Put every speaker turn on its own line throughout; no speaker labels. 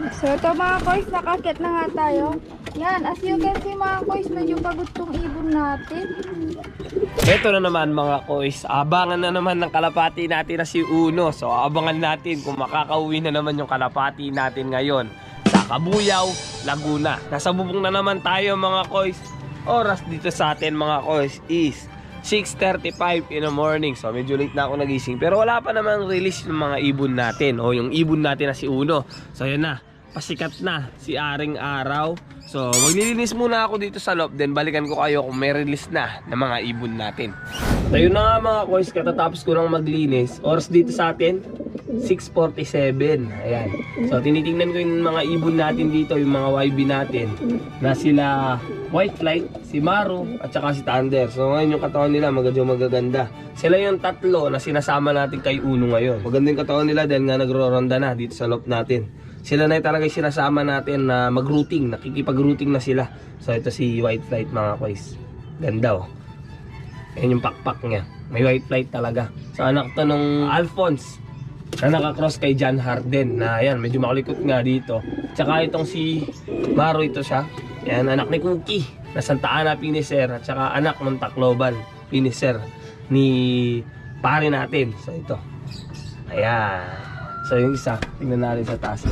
So ito mga kois, nakakit na nga tayo. Yan, as you can see mga kois, medyo pagod tong ibon natin.
Ito na naman mga kois, abangan na naman ng kalapati natin na si Uno. So abangan natin kung makakauwi na naman yung kalapati natin ngayon sa Kabuyaw, Laguna. Nasa bubong na naman tayo mga kois. Oras dito sa atin mga kois is 6.35 in the morning. So medyo late na ako nagising. Pero wala pa namang release ng mga ibon natin o yung ibon natin na si Uno. So yun na, pasikat na si Aring Araw. So maglilinis muna ako dito sa loob. Then balikan ko kayo kung may release na ng mga ibon natin. Tayo na nga mga kois, katatapos ko lang maglinis. Oras dito sa atin, 6.47. Ayan. So, tinitingnan ko yung mga ibon natin dito, yung mga YB natin, na sila White Flight, si Maru, at saka si Thunder. So, ngayon yung katawan nila, magandang magaganda. Sila yung tatlo na sinasama natin kay Uno ngayon. Maganda yung katawan nila dahil nga nagro-ronda na dito sa loop natin. Sila na talaga yung sinasama natin na mag-routing, nakikipag-routing na sila. So, ito si White Flight mga kois. Ganda oh. Ayan yung pakpak niya. May white flight talaga. So anak to nung Alphonse na nakakross kay John Harden na ayan, medyo makulikot nga dito. Tsaka itong si Maro ito siya. Ayan, anak ni Cookie na Santa Ana Piniser at saka anak ng Tacloban Piniser ni pare natin. So ito. Ayan. So yung isa, tingnan natin sa taas.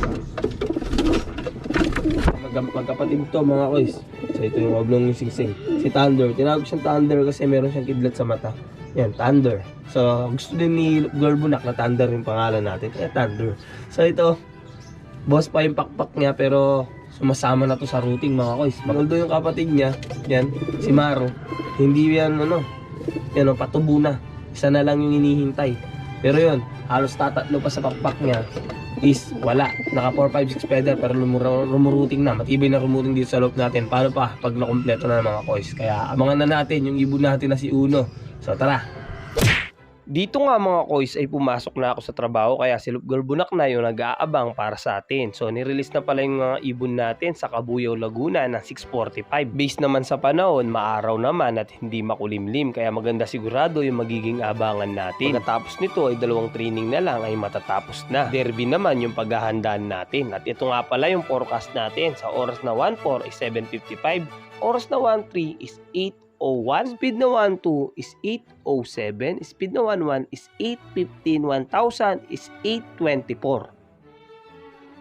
Mag magkapatid to mga kois. So ito yung oblong yung singsing. Si Thunder. Tinawag siyang Thunder kasi meron siyang kidlat sa mata. Yan, Thunder. So gusto din ni Girl Bunak na Thunder yung pangalan natin. Kaya Thunder. So ito, boss pa yung pakpak niya pero sumasama na to sa routing mga kois. Although yung kapatid niya, yan, si Maro, hindi yan ano, yan o, patubo na. Isa na lang yung hinihintay. Pero yun, halos tatatlo pa sa pakpak niya is wala. Naka 4, 5, 6 pedal pero rumuruting na. Matibay na rumuruting dito sa loob natin. Paano pa pag nakompleto na ng mga kois. Kaya abangan na natin yung ibon natin na si Uno. So tara. Dito nga mga kois ay pumasok na ako sa trabaho kaya si Loop Bunak na yung nag-aabang para sa atin. So nirelease na pala yung mga ibon natin sa Kabuyaw, Laguna ng 645. Based naman sa panahon, maaraw naman at hindi makulimlim kaya maganda sigurado yung magiging abangan natin. Pagkatapos nito ay dalawang training na lang ay matatapos na. Derby naman yung paghahandaan natin. At ito nga pala yung forecast natin sa oras na 1.4 is 7.55, oras na 1.3 is 8.01, speed na 1.2 is 8.07, speed na 1.1 is 8.15, 1,000 is 8.24.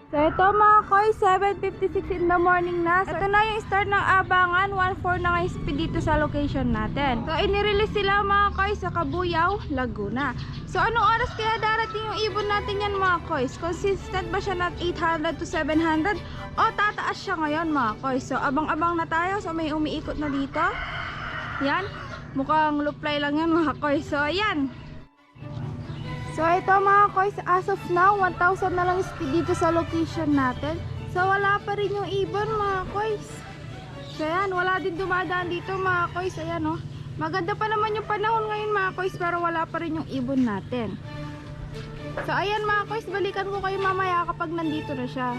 So ito mga kois, 7.56 in the morning na. So, ito na yung start ng abangan. 1.4 na nga speed dito sa location natin. So inirelease sila mga kois sa Kabuyaw, Laguna. So anong oras kaya darating yung ibon natin yan mga kois? Consistent ba siya na 800 to 700? O tataas siya ngayon mga kois? So abang-abang na tayo. So may umiikot na dito. Yan. Mukhang luply lang yan mga kois. So ayan. So ito mga kois, as of now, 1,000 na lang speed dito sa location natin. So wala pa rin yung ibon mga kois. So ayan, wala din dumadaan dito mga kois. Ayan oh. Maganda pa naman yung panahon ngayon mga kois, pero wala pa rin yung ibon natin. So ayan mga kois, balikan ko kayo mamaya kapag nandito na siya.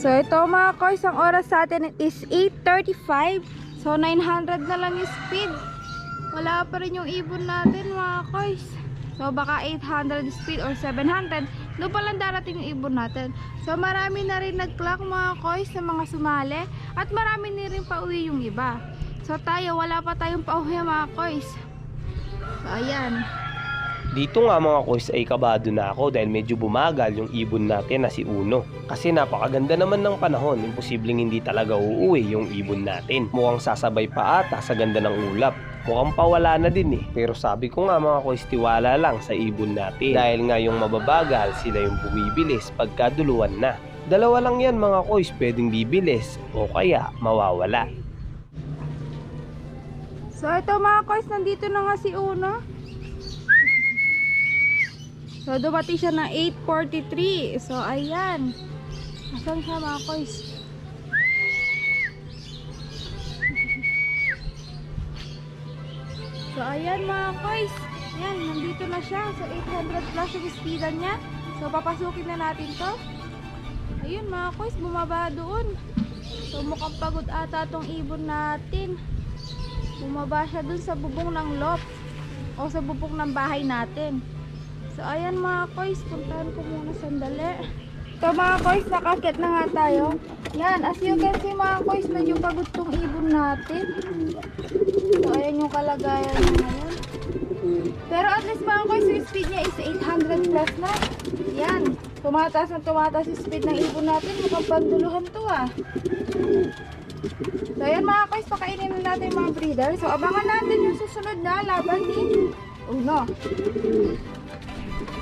So ito mga kois, ang oras sa atin is 8.35. So 900 na lang speed. Wala pa rin yung ibon natin mga kois. So baka 800 speed or 700. Doon pa lang darating yung ibon natin. So marami na rin nag-clock mga kois sa mga sumali. At marami na rin pauwi yung iba. So tayo, wala pa tayong pauwi mga kois. So ayan.
Dito nga mga kois ay kabado na ako dahil medyo bumagal yung ibon natin na si Uno. Kasi napakaganda naman ng panahon, imposibleng hindi talaga uuwi yung ibon natin. Mukhang sasabay pa ata sa ganda ng ulap. Mukhang pawala na din eh. Pero sabi ko nga mga kois, tiwala lang sa ibon natin. Dahil nga yung mababagal, sila yung bumibilis pagkaduluan na. Dalawa lang yan mga kois, pwedeng bibilis o kaya mawawala.
So ito mga kois, nandito na nga si Uno. So dumating siya na 8.43. So ayan. Asan siya mga kois? So ayan mga kois. Ayan, nandito na siya. So 800 plus yung speedan niya. So papasukin na natin to. Ayun mga kois, bumaba doon. So mukhang pagod ata tong ibon natin. Bumaba siya dun sa bubong ng loft o sa bubong ng bahay natin. So ayan mga kois, puntahan ko muna sandali. So mga koys, nakakit na nga tayo. Yan, as you can see mga koys, medyo pagod tong ibon natin. So ayan yung kalagayan niya ngayon. Pero at least mga koys, yung speed niya is 800 plus na. Yan, tumataas na tumataas yung speed ng ibon natin. Mukhang panduluhan to ah. So ayan mga koys, pakainin na natin mga breeder. So abangan natin yung susunod na laban ni Uno.